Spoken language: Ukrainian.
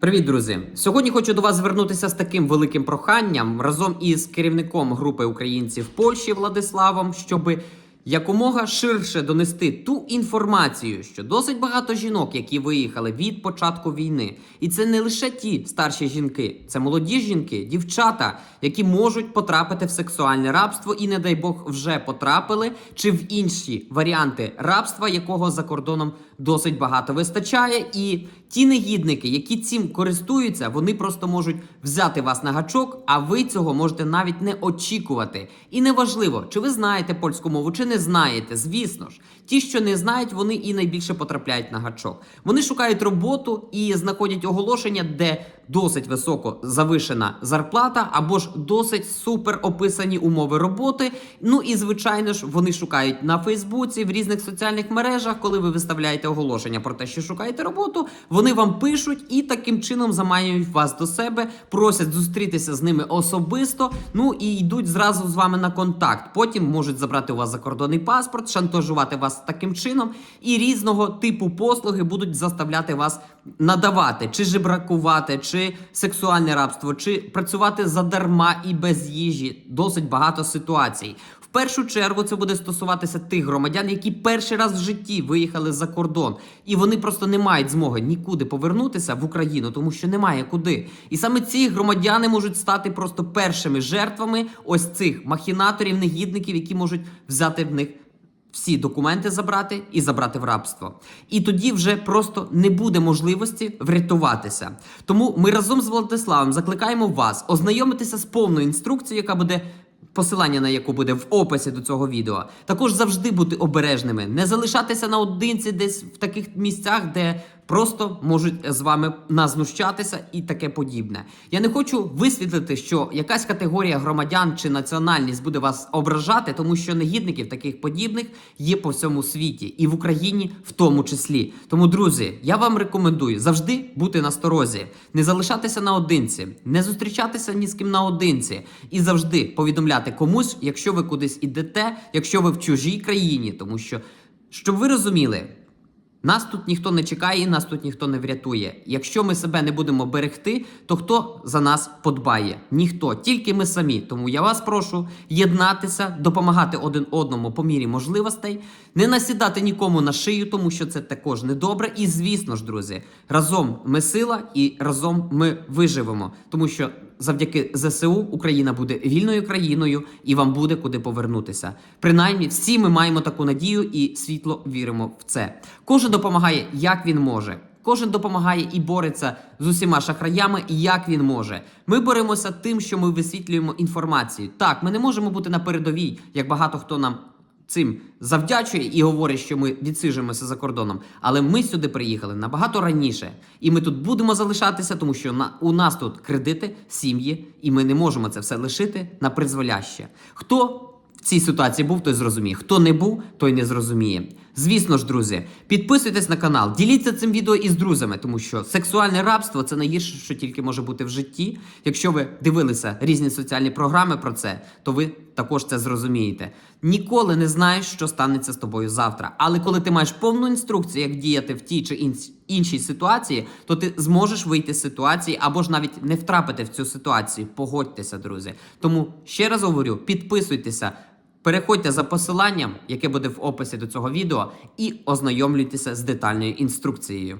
Привіт, друзі! Сьогодні хочу до вас звернутися з таким великим проханням разом із керівником групи українців Польщі Владиславом, щоби якомога ширше донести ту інформацію, що досить багато жінок, які виїхали від початку війни, і це не лише ті старші жінки, це молоді жінки, дівчата, які можуть потрапити в сексуальне рабство, і, не дай Бог, вже потрапили, чи в інші варіанти рабства, якого за кордоном досить багато вистачає. І ті негідники, які цим користуються, вони просто можуть взяти вас на гачок, а ви цього можете навіть не очікувати. І неважливо, чи ви знаєте польську мову, чи не знаєте. Звісно ж, ті, що не знають, вони і найбільше потрапляють на гачок. Вони шукають роботу і знаходять оголошення, де досить високо завишена зарплата, або ж досить супер описані умови роботи. Ну і звичайно ж, вони шукають на Фейсбуці, в різних соціальних мережах, коли ви виставляєте оголошення про те, що шукаєте роботу, вони вам пишуть і таким чином заманюють вас до себе, просять зустрітися з ними особисто. Ну і йдуть зразу з вами на контакт. Потім можуть забрати у вас закордонний паспорт, шантажувати вас таким чином, і різного типу послуги будуть заставляти вас надавати, чи жебракувати, чи сексуальне рабство, чи працювати задарма і без їжі. Досить багато ситуацій. В першу чергу це буде стосуватися тих громадян, які перший раз в житті виїхали за кордон, і вони просто не мають змоги нікуди повернутися в Україну, тому що немає куди. І саме ці громадяни можуть стати просто першими жертвами ось цих махінаторів, негідників, які можуть взяти в них всі документи забрати і забрати в рабство. І тоді вже просто не буде можливості врятуватися. Тому ми разом з Владиславом закликаємо вас ознайомитися з повною інструкцією, яка буде. Посилання на яку буде в описі до цього відео. Також завжди бути обережними, не залишатися наодинці десь в таких місцях, де просто можуть з вами назнущатися і таке подібне. Я не хочу висвітлити, що якась категорія громадян чи національність буде вас ображати, тому що негідників таких подібних є по всьому світі і в Україні в тому числі. Тому, друзі, я вам рекомендую завжди бути насторозі, не залишатися наодинці, не зустрічатися ні з ким наодинці і завжди повідомляти комусь, якщо ви кудись ідете, якщо ви в чужій країні, тому що щоб ви розуміли. Нас тут ніхто не чекає, і нас тут ніхто не врятує. Якщо ми себе не будемо берегти, то хто за нас подбає? Ніхто, тільки ми самі. Тому я вас прошу єднатися, допомагати один одному по мірі можливостей, не насідати нікому на шию, тому що це також недобре. І звісно ж, друзі, разом ми сила і разом ми виживемо, тому що. Завдяки ЗСУ Україна буде вільною країною і вам буде куди повернутися. Принаймні, всі ми маємо таку надію і світло віримо в це. Кожен допомагає, як він може. Кожен допомагає і бореться з усіма шахраями, як він може. Ми боремося тим, що ми висвітлюємо інформацію. Так, ми не можемо бути на передовій, як багато хто нам цим завдячує і говорить, що ми відсижимося за кордоном. Але ми сюди приїхали набагато раніше, і ми тут будемо залишатися, тому що на у нас тут кредити, сім'ї, і ми не можемо це все лишити на призволяще. Хто в цій ситуації був, той зрозуміє. Хто не був, той не зрозуміє. Звісно ж, друзі, підписуйтесь на канал, діліться цим відео із друзями, тому що сексуальне рабство це найгірше, що тільки може бути в житті. Якщо ви дивилися різні соціальні програми про це, то ви також це зрозумієте. Ніколи не знаєш, що станеться з тобою завтра. Але коли ти маєш повну інструкцію, як діяти в тій чи іншій ситуації, то ти зможеш вийти з ситуації або ж навіть не втрапити в цю ситуацію. Погодьтеся, друзі. Тому ще раз говорю: підписуйтеся. Переходьте за посиланням, яке буде в описі до цього відео, і ознайомлюйтеся з детальною інструкцією.